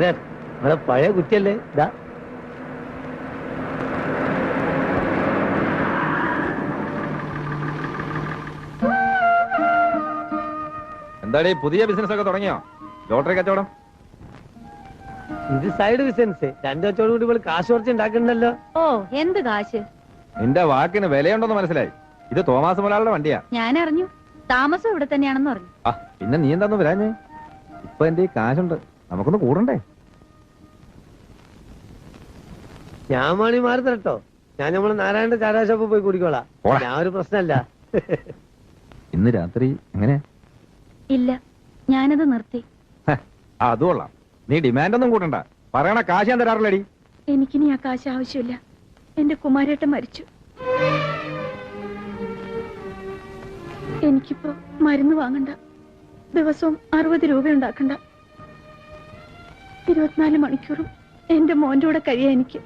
ശ്രീധരൻ നമ്മളെ പഴയ കുറ്റിയല്ലേ ഇതാ. എന്താടേ പുതിയ ബിസിനസ് ഒക്കെ തുടങ്ങിയോ? ലോട്ടറി കച്ചവടം? ഇത് സൈഡ് ബിസിനസ് രണ്ടു കച്ചവടം കൂടി ഇവൾ കാശ് കുറച്ച് ഉണ്ടാക്കണ്ടല്ലോ. ഓ എന്ത് കാശ്? നിന്റെ വാക്കിന് വിലയുണ്ടെന്ന് മനസ്സിലായി. ഇത് തോമസ് മുലാളുടെ വണ്ടിയാ. ഞാൻ അറിഞ്ഞു താമസം ഇവിടെ തന്നെയാണെന്ന് പറഞ്ഞു. ആ പിന്നെ നീ എന്താന്ന് വരാഞ്ഞ്? ഇപ്പൊ എന്റെ ഈ കാശുണ്ട്. നമുക്കൊന്ന് കൂടണ്ടേ? ഞാൻ മണി മാറി തരട്ടോ. ഞാൻ നമ്മൾ നാരായണന്റെ ചാരാ ഷോപ്പ് പോയി കുടിക്കോളാം. പോടാ. ഞാൻ ഒരു പ്രശ്നമല്ല. ഇന്ന് രാത്രി എങ്ങനെ? ഇല്ല. ഞാനത് നിർത്തി. ഹ, ആ, അത് കൊള്ളാം. നീ ഡിമാൻഡ് ഒന്നും കൂട്ടണ്ട. പറയണ കാശ് ഞാൻ തരാറില്ലടി. എനിക്കിനി ആ കാശ് ആവശ്യമില്ല. എന്റെ കുമാരേട്ടൻ മരിച്ചു. എനിക്കിപ്പോ മരുന്ന് വാങ്ങണ്ട. ദിവസവും അറുപത് രൂപ ഉണ്ടാക്കണ്ട. ഇരുപത്തിനാല് മണിക്കൂറും എന്റെ മോന്റെ കൂടെ കഴിയാ എനിക്ക്.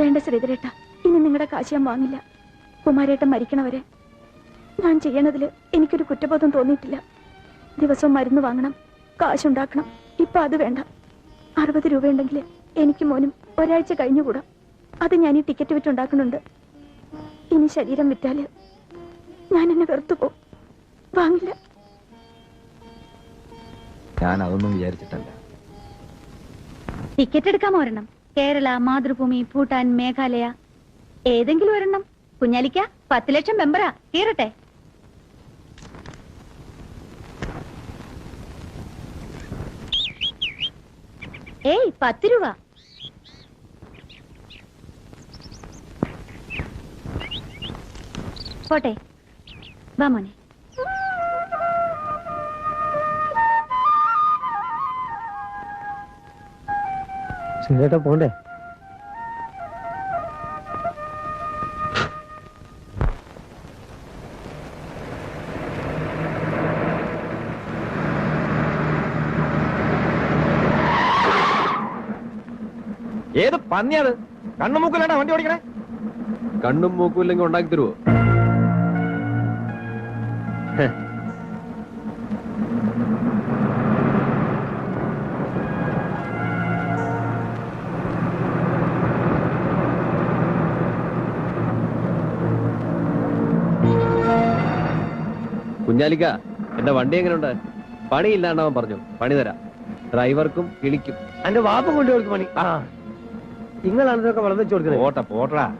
വേണ്ട ശ്രീധരേട്ട. ഇനി നിങ്ങളുടെ കാശ് ഞാൻ വാങ്ങില്ല. കുമാരേട്ടൻ മരിക്കണവരെ. ഞാൻ ചെയ്യണതിൽ എനിക്കൊരു കുറ്റബോധം തോന്നിയിട്ടില്ല. ദിവസവും മരുന്ന് വാങ്ങണം കാശുണ്ടാക്കണം. ഇപ്പൊ അത് വേണ്ട. അറുപത് രൂപയുണ്ടെങ്കിൽ എനിക്ക് മോനും ഒരാഴ്ച കഴിഞ്ഞുകൂടാം. അത് ഞാൻ ഈ ടിക്കറ്റ് വിറ്റുണ്ടാക്കുന്നുണ്ട്. ഇനി ശരീരം വിറ്റാൽ ഞാൻ എന്നെ വെറുത്തു പോകും. വാങ്ങില്ല. ഞാൻ അതൊന്നും വിചാരിച്ചിട്ടല്ല. ടിക്കറ്റ് എടുക്കാൻ ഒരെണ്ണം? കേരള മാതൃഭൂമി ഭൂട്ടാൻ മേഘാലയ. ഏതെങ്കിലും ഒരെണ്ണം. കുഞ്ഞാലിക്ക പത്ത് ലക്ഷം മെമ്പറാ. കീറട്ടെ. ഏയ് പത്ത് രൂപ. പോട്ടെ. വാ മോനെ. ശ്രീധേട്ട പോണ്ടേ? ഏത് പന്നിയത് കണ്ണുമൂക്കിലാണ്ടാ വണ്ടി ഓടിക്കണേ? കണ്ണും മൂക്കും ഇല്ലെങ്കിൽ ഉണ്ടാക്കി തരുവോ? കുഞ്ഞാലിക്ക എന്റെ വണ്ടി എങ്ങനെയുണ്ട് പണിയില്ലാണ്ടവൻ പറഞ്ഞു. പണി തരാം. ഡ്രൈവർക്കും കിളിക്കും. എന്റെ വാപ്പ കൊണ്ടുപോയി പണി. ആ. നിങ്ങളാണ് ഇതൊക്കെ വളർന്നു കൊടുക്കുന്നത്. പോട്ടെ പോട്ടടാ.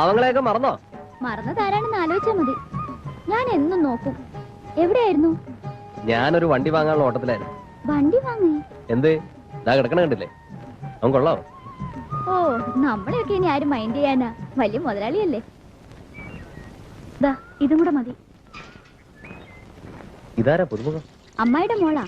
പാവങ്ങളെയൊക്കെ മറന്നോ? മറന്നതാരാണെന്ന് ആലോചിച്ചാ മതി. ഞാൻ എന്നും നോക്കും. എവിടെയായിരുന്നു? ഞാനൊരു വണ്ടി വാങ്ങാനുള്ള ഓട്ടത്തിലായിരുന്നു. വണ്ടി വാങ്ങി? എന്ത്? ഇതാ കിടക്കണ കണ്ടില്ലേ? അവൻ കൊള്ളാം? ഓ നമ്മളെയൊക്കെ ഇനി ആരും മൈൻഡ് ചെയ്യാനാ. വലിയ മുതലാളിയല്ലേ. ദാ ഇതും കൂടെ മതി. ഇതാരാ പുതുമുഖം? അമ്മായിയുടെ മോളാ.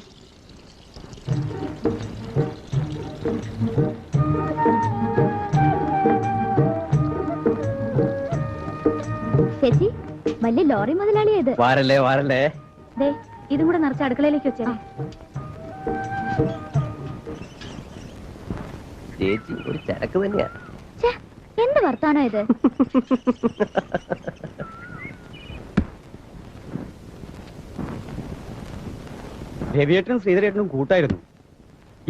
ചേച്ചി വലിയ ലോറി മുതലാളിയത് വാരല്ലേ വാരല്ലേ. ദേ ഇതും കൂടെ നിറച്ച് അടുക്കളയിലേക്ക് വെച്ചേ. ചേച്ചി ഒരു ചരക്ക് തന്നെയാ. എന്ത് വർത്താനോ ഇത്? രവിയേട്ടനും ശ്രീധരേട്ടനും കൂട്ടായിരുന്നു.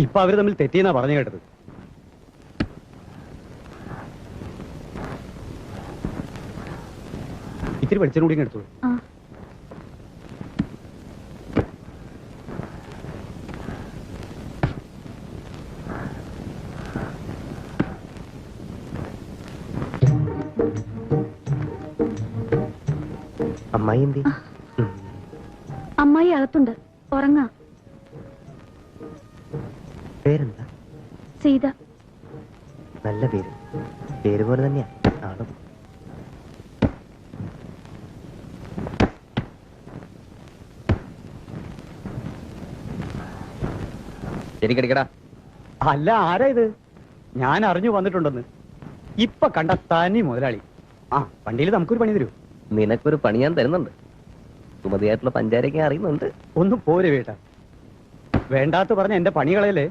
ഇപ്പൊ അവർ തമ്മിൽ തെറ്റിയെന്നാ പറഞ്ഞു കേട്ടത്. ഇത്തിരി വെളിച്ചം കൂടി എടുത്തു എടുത്തോളൂ. അമ്മായി എന്തി? അമ്മായി അകത്തുണ്ട്. ഉറങ്ങാ. പേരെന്താ? സീത. നല്ല പേര്. പേര് പോലെ തന്നെയാ. ആളും. ശരിക്കടിക്കടാ. അല്ല ആരാ ഇത്? ഞാൻ അറിഞ്ഞു വന്നിട്ടുണ്ടെന്ന്. ഇപ്പൊ കണ്ട തനി മുതലാളി. ആ വണ്ടിയിൽ നമുക്കൊരു പണി തരൂ. നിനക്കൊരു പണി ഞാൻ തരുന്നുണ്ട്. സുമതിയായിട്ടുള്ള പഞ്ചാരൊക്കെ അറിയുന്നുണ്ട്. ഒന്നും പോരെ വേട്ട. വേണ്ടാത്ത പറഞ്ഞ എന്റെ പണികളല്ലേ?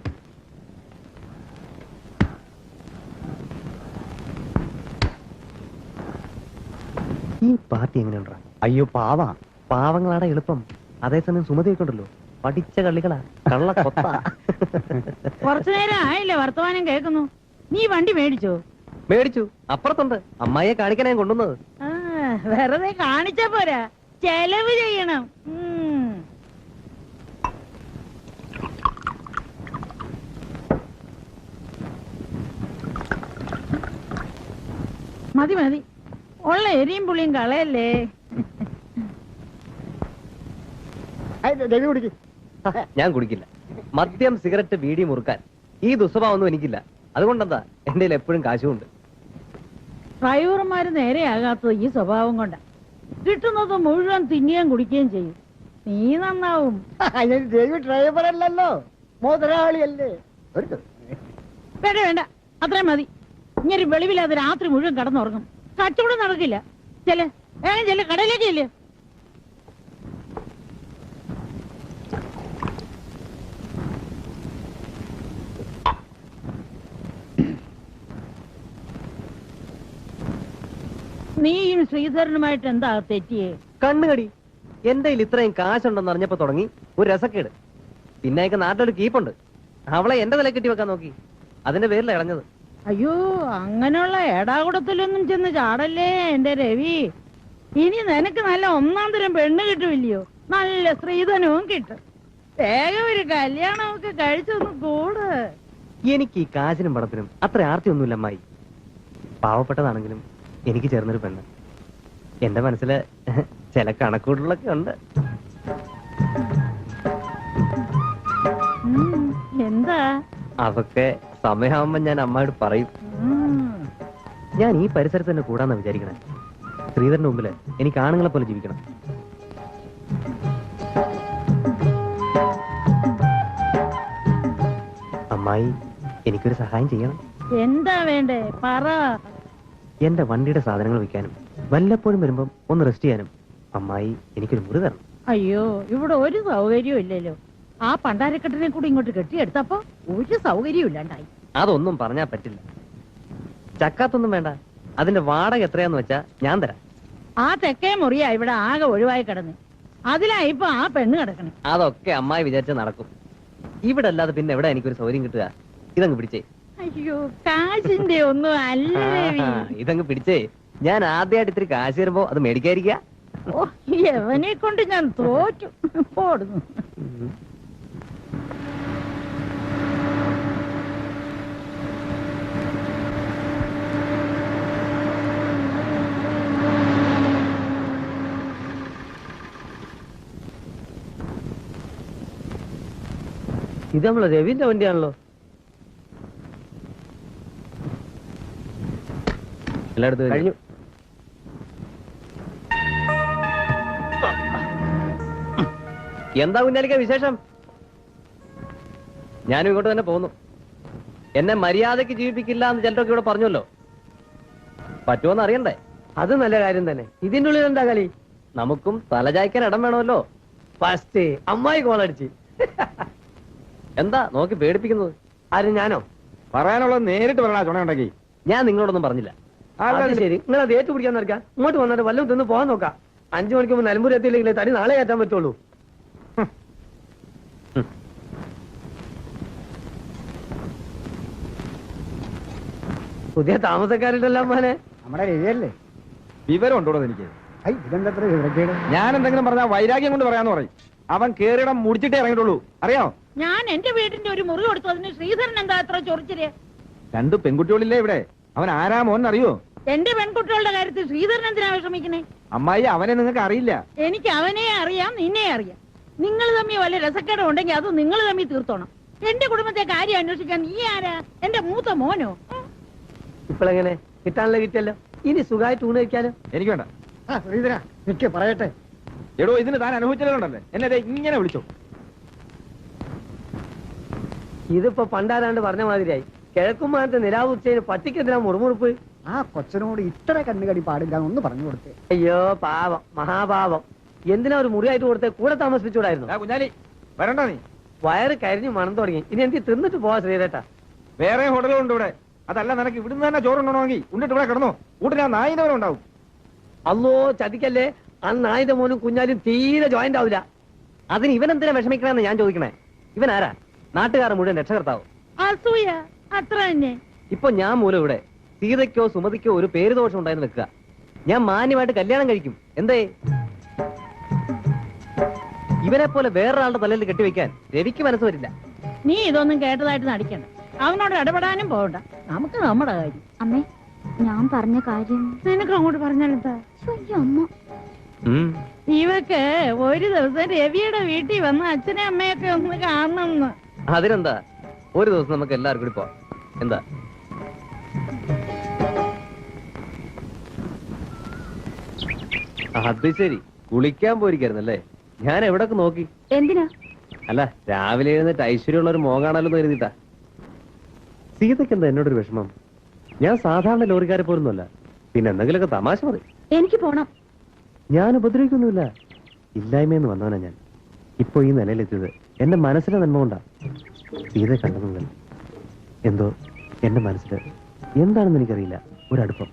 ഈ പാർട്ടി എങ്ങനെയുണ്ടാ? അയ്യോ പാവ. പാവങ്ങളാടെ എളുപ്പം. അതേസമയം സുമതിയൊക്കെ ഉണ്ടല്ലോ. പഠിച്ച കള്ളികളാ. കള്ള കൊത്ത കുറച്ചു നേരം ആയില്ലേ വർത്തമാനം കേൾക്കുന്നു? നീ വണ്ടി മേടിച്ചോ? മേടിച്ചു. അപ്പുറത്തുണ്ട്. അമ്മായിയെ കാണിക്കാനേ കൊണ്ടുവന്നത്. ആ, വെറുതെ കാണിച്ച പോരാ. ചെലവ് ചെയ്യണം. മതി മതി. ഉള്ള എരിയും പുളിയും കളയല്ലേ? ഞാൻ കുടിക്കില്ല. മദ്യം സിഗരറ്റ് വീടി മുറുക്കാൻ. ഈ ദുസ്വഭാവമൊന്നും എനിക്കില്ല. അതുകൊണ്ടെന്താ? എന്റെ എപ്പോഴും കാശുമുണ്ട്. ഡ്രൈവർമാര് നേരെയാകാത്തത് ഈ സ്വഭാവം കൊണ്ടാ. കിട്ടുന്നത് മുഴുവൻ തിന്നുകയും കുടിക്കുകയും ചെയ്യും. നീ നന്നാവും. ഡ്രൈവർ അല്ലല്ലോ. മുതലാളിയല്ലേ വേണ്ട വേണ്ട. അത്രയും മതി. ഇങ്ങനെ വെളിവില്ലാതെ രാത്രി മുഴുവൻ കടന്നുറങ്ങും. കച്ചവടം നടക്കില്ല. ചെല്ലേ. ചെല്ലേ ചെല്ല്. കടയിലേക്ക് ചെല്ല്. നീയും ശ്രീധരനുമായിട്ട് എന്താ തെറ്റിയേ? കണ്ണുകടി. എന്റെ കയ്യിൽ ഇത്രയും കാശുണ്ടെന്ന് അറിഞ്ഞപ്പോ തുടങ്ങി ഒരു രസക്കേട്. പിന്നെ അയക്ക് നാട്ടിലൊരു കീപ്പുണ്ട്. അവളെ എന്റെ തല കെട്ടി വെക്കാൻ നോക്കി. അതിന്റെ പേരിൽ ഇളഞ്ഞത്. അയ്യോ അങ്ങനെയുള്ള എടാകുടത്തിലൊന്നും ചെന്ന് ചാടല്ലേ എന്റെ രവി? ഇനി നിനക്ക് നല്ല ഒന്നാം തരം പെണ്ണ് കിട്ടുമില്ലയോ നല്ല സ്ത്രീധനവും കിട്ടും. വേഗം ഒരു കല്യാണമൊക്കെ കഴിച്ചൊന്ന് കൂട്. എനിക്ക് ഈ കാശിനും പണത്തിനും അത്ര ആർത്തിയൊന്നുമില്ല അമ്മായി. പാവപ്പെട്ടതാണെങ്കിലും എനിക്ക് ചേർന്നൊരു പെണ്ണ്. എന്റെ മനസ്സിൽ ചില കണക്കൂട്ടലൊക്കെ ഉണ്ട്. എന്താ? അതൊക്കെ സമയമാകുമ്പോ ഞാൻ അമ്മയോട് പറയും. ഞാൻ ഈ പരിസരത്ത് തന്നെ കൂടാന്നാ വിചാരിക്കണേ. ശ്രീധരന്റെ മുമ്പിൽ എനിക്ക് ആണുങ്ങളെ പോലെ ജീവിക്കണം. അമ്മായി എനിക്കൊരു സഹായം ചെയ്യണം. എന്താ വേണ്ടേ? പറ. എന്റെ വണ്ടിയുടെ സാധനങ്ങൾ വെക്കാനും വല്ലപ്പോഴും വരുമ്പം ഒന്ന് റെസ്റ്റ് ചെയ്യാനും അമ്മായി എനിക്കൊരു മുറി തരണം. അയ്യോ ഇവിടെ ഒരു സൗകര്യവും ഇല്ലല്ലോ. ആ പണ്ടാരക്കെട്ടിനെ കൂടി ഇങ്ങോട്ട് കെട്ടിയെടുത്തപ്പോ ഒരു സൗകര്യവും ഇല്ലാണ്ടായി. അതൊന്നും പറഞ്ഞാ പറ്റില്ല. ചക്കാത്തൊന്നും വേണ്ട. അതിന്റെ വാടക എത്രയാന്ന് വെച്ചാ ഞാൻ തരാം. ആ തെക്കേ മുറിയാ ഇവിടെ ആകെ ഒഴിവായി കിടന്ന്. അതിലാ ഇപ്പൊ ആ പെണ്ണ് കിടക്കണേ. അതൊക്കെ അമ്മായി വിചാരിച്ച നടക്കും. ഇവിടെ അല്ലാതെ പിന്നെ എവിടെ എനിക്കൊരു സൗകര്യം കിട്ടുക? ഇതങ്ങ് പിടിച്ചേ. അയ്യോ കാശിന്റെ ഒന്നും അല്ല രവി. ഇതങ്ങ് പിടിച്ചേ. ഞാൻ ആദ്യമായിട്ട് ഇത്തിരി കാശ് തരുമ്പോ അത് മേടിക്കാതിരിക്ക? ഓ എവനെ കൊണ്ട് ഞാൻ തോറ്റു. പോടുന്നു ഇത് നമ്മളെ രവിന്റെ വണ്ടിയാണല്ലോ. എല്ലായിടത്തും കഴിഞ്ഞു. എന്താ കുഞ്ഞാലിക്ക വിശേഷം? ഞാനും ഇങ്ങോട്ട് തന്നെ പോന്നു എന്നെ മര്യാദയ്ക്ക് ജീവിപ്പിക്കില്ല എന്ന് ചിലരൊക്കെ ഇവിടെ പറഞ്ഞല്ലോ പറ്റുമോന്ന് അറിയണ്ടേ? അത് നല്ല കാര്യം തന്നെ. ഇതിന്റെ ഉള്ളിൽ എന്താ കളി? നമുക്കും തലചായ്ക്കാൻ ഇടം വേണമല്ലോ. ഫസ്റ്റ് അമ്മായി കോളടിച്ച് എന്താ നോക്കി പേടിപ്പിക്കുന്നത്? ആരും ഞാനോ? പറയാനുള്ളത് നേരിട്ട് പറയണ ചുണയുണ്ടെങ്കിൽ. ഞാൻ നിങ്ങളോടൊന്നും പറഞ്ഞില്ല. അത് ശരി. നിങ്ങൾ അത് ഏറ്റു പിടിക്കാൻ നടക്കാം ഇങ്ങോട്ട് വന്നിട്ട് വല്ലതും തിന്ന് പോകാൻ നോക്കാം അഞ്ചു മണിക്ക് മുമ്പ് നിലമ്പൂർ എത്തിയില്ലെങ്കിൽ തടി നാളെ കയറ്റാൻ പറ്റുള്ളൂ. പുതിയ താമസക്കാരുണ്ടല്ലോ മോനെ. നമ്മുടെ രവിയല്ലേ? വിവരം ഉണ്ടോ എനിക്ക്? ഐ ഇതെന്താ വിവരക്കേട്? ഞാൻ എന്തെങ്കിലും പറഞ്ഞാൽ വൈരാഗ്യം കൊണ്ട് പറയാന്ന് പറയും. അവൻ കേറിടം മുടിച്ചിട്ടേ ഇറങ്ങിയിട്ടുള്ളൂ. അറിയോ ഞാൻ എന്റെ വീടിന്റെ ഒരു മുറി കൊടുത്തു. അതിന് ശ്രീധരൻ എന്താ അത്ര ചൊറിച്ചിൽ? രണ്ടു പെൺകുട്ടികളില്ലേ ഇവിടെ? അവൻ ആരാ മോൻ അറിയോ? എന്റെ പെൺകുട്ടികളുടെ കാര്യത്തിൽ ശ്രീധരൻ എന്തിനാ വിഷമിക്കണേ? അമ്മായി അവനെ നിങ്ങൾക്ക് അറിയില്ല. എനിക്ക് അവനെ അറിയാം നിന്നെ അറിയാം. നിങ്ങൾ തമ്മിൽ വല്ല രസക്കേടം ഉണ്ടെങ്കിൽ അത് നിങ്ങൾ തമ്മിൽ തീർത്തോണം. എന്റെ കുടുംബത്തെ കാര്യം അന്വേഷിക്കാൻ നീ ആരാ? എന്റെ മൂത്ത മോനോ? ഇപ്പളെങ്ങനെ? ഇപ്പോഴെങ്ങനെ കിട്ടാനുള്ള കിട്ടിയല്ലോ? ഇനി സുഖമായിട്ട് ഊണ് കഴിക്കാലോ എനിക്ക് വേണ്ട. ആ ശ്രീധര നിക്ക് പറയട്ടെ. എടോ ഇതിന് താൻ അനുഭവിച്ചതുകൊണ്ടല്ലേ എന്നെ ദേ ഇങ്ങനെ വിളിച്ചു. ഇതിപ്പോ പണ്ടാരാണ്ട് പറഞ്ഞ മാതിരിയായി. കിഴക്കുമാനത്തെ നിലാവുച്ചതിന് പട്ടിക്കെതിരാ മുറുമുറുപ്പ്? ആ കൊച്ചനോട് ഇത്ര കണ്ണുകടി പാടില്ല എന്ന് പറഞ്ഞു കൊടുത്തേ. അയ്യോ പാവം മഹാപാവം. എന്തിനാ ഒരു മുറിയായിട്ട് കൊടുത്തേ? കൂടെ താമസിപ്പിച്ചൂടായിരുന്നു ആ കുഞ്ഞാലി വരണ്ട നീ. വയറ് കരിഞ്ഞു മണം തുടങ്ങി. ഇനി എനിക്ക് തിന്നിട്ട് പോവാ ശ്രീരേട്ടാ? വേറെ ഹോട്ടലുണ്ട് ഇവിടെ. അതല്ല നിനക്ക് ഇവിടുന്ന് തന്നെ ചോറുണ്ടോണമെങ്കിൽ ഉണ്ടിട്ട് ഇവിടെ കിടന്നോ. കൂട്ടിന് ആ നായിന്റെ വരെ ഉണ്ടാവും. അല്ലോ ചതിക്കല്ലേ? ആ നായിന്റെ മോനും കുഞ്ഞാലും തീരെ ജോയിന്റ് ആവില്ല. അതിന് ഇവൻ എന്തിനാ വിഷമിക്കണമെന്ന് ഞാൻ ചോദിക്കണേ. ഇവൻ ആരാ? നാട്ടുകാരൻ മുഴുവൻ രക്ഷകർത്താവ്. അസൂയ അത്ര തന്നെ. ഇപ്പൊ ഞാൻ മൂലം ഇവിടെ. സീതയ്ക്കോ സുമതിക്കോ ഒരു പേര് ദോഷം ഉണ്ടായെന്ന് വെക്കുക. ഞാൻ മാന്യമായിട്ട് കല്യാണം കഴിക്കും. എന്തേ? ഇവനെ പോലെ വേറൊരാളുടെ തലയിൽ കെട്ടിവെക്കാൻ രവിക്ക് മനസ്സ് വരില്ല. നീ ഇതൊന്നും കേട്ടതായിട്ട് നടിക്കണ്ട. അവനോട് ഇടപെടാനും പോകണ്ട. നമുക്ക് നമ്മുടെ കാര്യം. അമ്മേ ഞാൻ പറഞ്ഞ കാര്യം നിനക്ക് അങ്ങോട്ട് പറഞ്ഞാലെന്താ അമ്മ. ഇവക്ക് ഒരു ദിവസം രവിയുടെ വീട്ടിൽ വന്ന് അച്ഛനെ അമ്മയൊക്കെ ഒന്ന് കാണണമെന്ന് അതിനെന്താ? ഒരു ദിവസം നമുക്ക് എല്ലാവർക്കും കൂടി പോവാം. എന്താ? അത് ശരി. കുളിക്കാൻ പോയിരിക്കായിരുന്നല്ലേ? ഞാൻ എവിടൊക്കെ നോക്കി? എന്തിനാ? അല്ല രാവിലെ എഴുന്നേറ്റ് ഐശ്വര്യമുള്ള ഒരു മോങ്ങാണല്ലോ കരുതിട്ടാ സീതയ്ക്ക് എന്താ എന്നോടൊരു വിഷമം? ഞാൻ സാധാരണ ലോറിക്കാരെ പോരുന്നല്ല പിന്നെ എന്തെങ്കിലുമൊക്കെ തമാശ മതി. എനിക്ക് പോണം. ഞാൻ ഉപദ്രവിക്കൊന്നുമില്ല. ഇല്ലായ്മയെന്ന് വന്നവനാ ഞാൻ. ഇപ്പൊ ഈ നിലയിലെത്തിയത് എന്റെ മനസ്സിലെ നന്മ കൊണ്ടാ. സീത കണ്ടു മുതൽ എന്തോ? എന്റെ മനസ്സിൽ എന്താണെന്ന് എനിക്കറിയില്ല. ഒരടുപ്പം.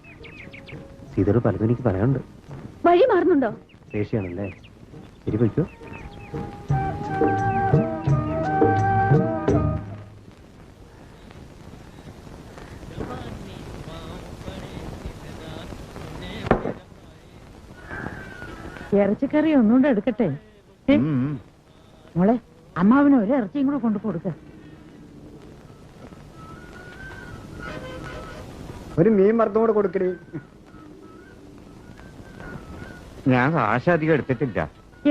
സീതയോട് പലതും എനിക്ക് പറയാനുണ്ട്. വഴി മാറുന്നുണ്ടോ? ദേഷ്യാണല്ലേ? ശരി പോയിക്കോ ഇറച്ചിക്കറി ഒന്നുകൊണ്ട് എടുക്കട്ടെ. മോളെ അമ്മാവിന് ഒരു ഇറച്ചിയും കൂടെ കൊണ്ടു കൊടുക്ക. ഒരു മീൻ മർദ്ദം കൂടെ കൊടുക്കണേ ഞാൻ കാശ് അധികം എടുത്തിട്ടില്ല.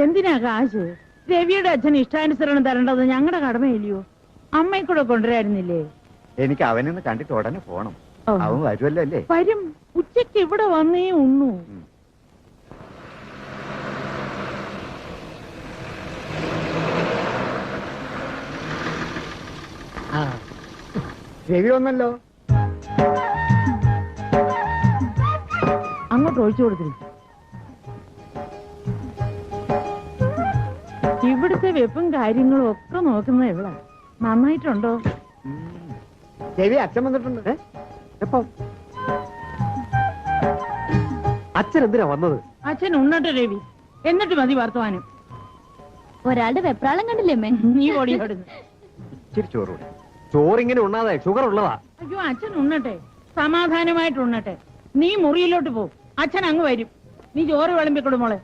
എന്തിനാ കാശ്? രവിയുടെ അച്ഛൻ ഇഷ്ടാനുസരണം തരേണ്ടത് ഞങ്ങളുടെ കടമയില്ലയോ? അമ്മയെ കൂടെ കൊണ്ടുവരായിരുന്നില്ലേ? എനിക്ക് അവനൊന്ന് കണ്ടിട്ട് ഉടനെ പോണം. ഓ. അവൻ വരുമല്ലോ അല്ലേ? വരും. ഉച്ചയ്ക്ക് ഇവിടെ വന്നേ ഉണ്ണു രവി വന്നല്ലോ. അങ്ങോട്ട് ഒഴിച്ചു കൊടുത്തില്ല ഇവിടുത്തെ വെപ്പും കാര്യങ്ങളും ഒക്കെ നോക്കുന്ന എവിടാ? നന്നായിട്ടുണ്ടോ? രവി അച്ഛൻ വന്നിട്ടുണ്ട്. എപ്പോ? അച്ഛൻ എന്തിനാ വന്നത്? അച്ഛൻ ഉണ്ണട്ടെ രവി എന്നിട്ട് മതി വർത്തമാനം. ഒരാളുടെ വെപ്രാളം കണ്ടില്ലേ അമ്മേ? നീ ഓടിയോടുന്നു ഇച്ചിരി ചോറ് കൂടി. ചോറിങ്ങനെ ഉണ്ണാതെ ഷുഗർ ഉള്ളതാ. അയ്യോ അച്ഛൻ ഉണ്ണട്ടെ. സമാധാനമായിട്ട് ഉണ്ണട്ടെ. നീ മുറിയിലോട്ട് പോ. അച്ഛൻ അങ്ങ് വരും. നീ ചോറ് വിളമ്പിക്കൊടു മോളെ.